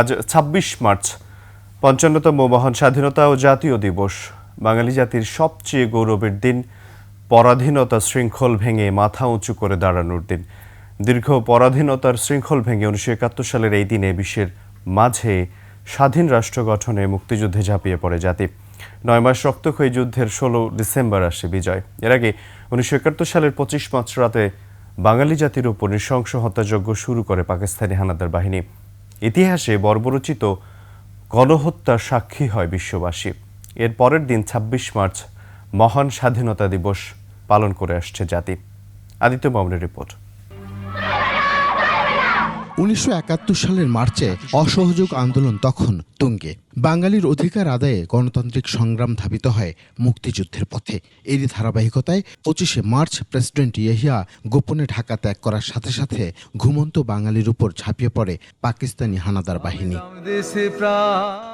আজ ছাব্বিশ মার্চ, পঞ্চান্নতম মহান স্বাধীনতা ও জাতীয় দিবস। বাঙালি জাতির সবচেয়ে গৌরবের দিন, পরাধীনতা শৃঙ্খল ভেঙে মাথা উঁচু করে দাঁড়ানোর দিন। দীর্ঘ পরাধীনতার শৃঙ্খল ভেঙে উনিশশো একাত্তর সালের এই দিনে বিশ্বের মাঝে স্বাধীন রাষ্ট্র গঠনে মুক্তিযুদ্ধে ঝাঁপিয়ে পড়ে জাতি। নয় মাস রক্তক্ষয়ী যুদ্ধের ষোলো ডিসেম্বর আসে বিজয়। এর আগে উনিশশো একাত্তর সালের পঁচিশ মার্চ রাতে বাঙালি জাতির উপর নৃশংস হত্যাযজ্ঞ শুরু করে পাকিস্তানি হানাদার বাহিনী। ইতিহাসে বর্বরচিত গণহত্যার সাক্ষী হয় বিশ্ববাসী। এর পরের দিন ২৬ মার্চ মহান স্বাধীনতা দিবস পালন করে আসছে জাতি। আদিত্য মামলের রিপোর্ট। উনিশশো একাত্তর সালের মার্চে অসহযোগ আন্দোলন তখন তুঙ্গে। বাঙালির অধিকার আদায়ে গণতান্ত্রিক সংগ্রাম ধাবিত হয় মুক্তিযুদ্ধের পথে। এরই ধারাবাহিকতায় পঁচিশে মার্চ প্রেসিডেন্ট ইয়াহিয়া গোপনে ঢাকা ত্যাগ করার সাথে সাথে ঘুমন্ত বাঙালির উপর ঝাঁপিয়ে পড়ে পাকিস্তানি হানাদার বাহিনী।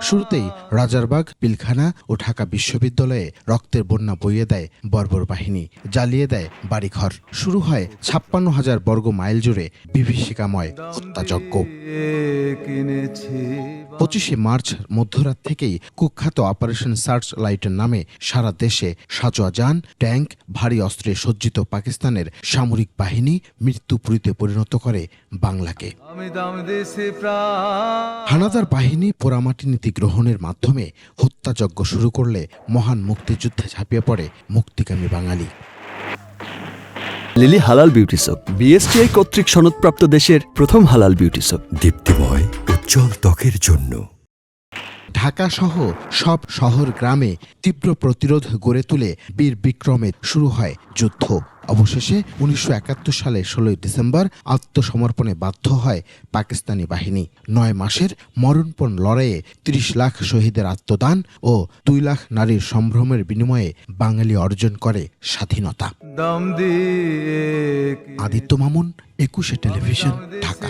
শুরুতেই রাজারবাগ, পিলখানা ও ঢাকা বিশ্ববিদ্যালয়ে রক্তের বন্যা বইয়ে দেয় বর্বর বাহিনী, জ্বালিয়ে দেয় বাড়িঘর। শুরু হয় ছাপ্পান্ন হাজার বর্গ মাইল জুড়ে বিভীষিকাময় হত্যাযজ্ঞ। পঁচিশে মার্চ মধ্যরাত থেকেই কুখ্যাত অপারেশন সার্চ লাইটের নামে সারা দেশে সাজোয়া যান, ট্যাঙ্ক, ভারী অস্ত্রে সজ্জিত পাকিস্তানের সামরিক বাহিনী মৃত্যুপুরীতে পরিণত করে বাংলাকে। হানাদার বাহিনী পোড়ামাটি নীতি গ্রহণের মাধ্যমে হত্যাযজ্ঞ শুরু করলে মহান মুক্তিযুদ্ধে ঝাঁপিয়ে পড়ে মুক্তিকামী বাঙালি। লিলি হালাল বিউটি সোপ, বিএসটিআই কর্তৃক সনদপ্রাপ্ত দেশের প্রথম হালাল বিউটি সোপ, দীপ্তিময়, উজ্জ্বল ত্বকের জন্য। ঢাকা সহ সব শহর গ্রামে তীব্র প্রতিরোধ গড়ে তুলে বীর বিক্রমে শুরু হয় যুদ্ধ। অবশেষে উনিশশো একাত্তর সালে ষোলোই ডিসেম্বর আত্মসমর্পণে বাধ্য হয় পাকিস্তানি বাহিনী। নয় মাসের মরণপণ লড়াইয়ে তিরিশ লাখ শহীদের আত্মদান ও দুই লাখ নারীর সম্ভ্রমের বিনিময়ে বাঙালি অর্জন করে স্বাধীনতা। আদিত্য মামুন একুশে টেলিভিশন ঢাকা।